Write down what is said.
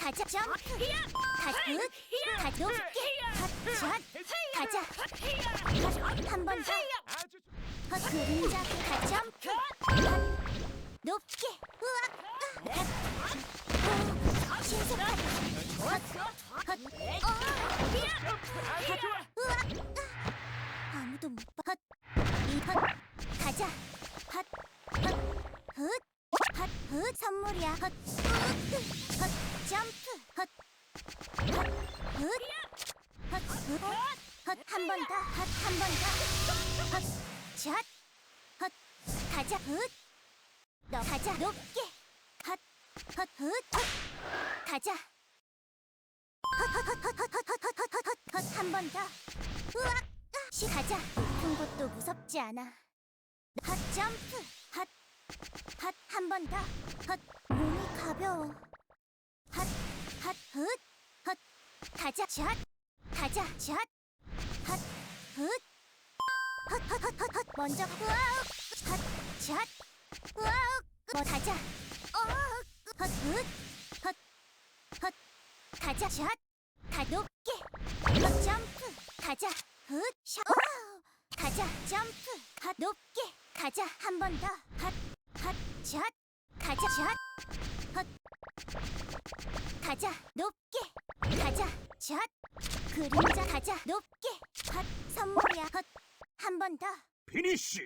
가자 점 가득 가득 핫샷 가자 한번더 그림자 가점 높게 우악 신속하게 헛 헛, 어. 헛헛헛헛 선물이야 헛 우크 헛 점프 헛헛헛헛한 번더헛한번더 헛샷 헛 가자 헛너 가자 높게 헛헛헛헛 가자 헛헛헛헛헛헛헛헛헛 한번더 우악 시 가자 높은 곳도 무섭지 않아 헛 점프 헛 헛한 번 더. 헛 몸이 가벼워. 헛헛헛헛 가자 샷. 가자 샷. 헛헛 헛 헛 헛 헛. 먼저 우아욱 헛샷. 우아욱 뭐 가자. 어헛헛 헛헛. 가자 샷 가 높게. 헛 점프. 가자 헛샷 가자 점프. 헛 높게. 가자 한 번 더. 헛헛 샷 가자. 샷 가자. 높게. 가자. 샷 그림자 가자. 높게. 헛. 선물이야. 헛 한 번 더. 피니쉬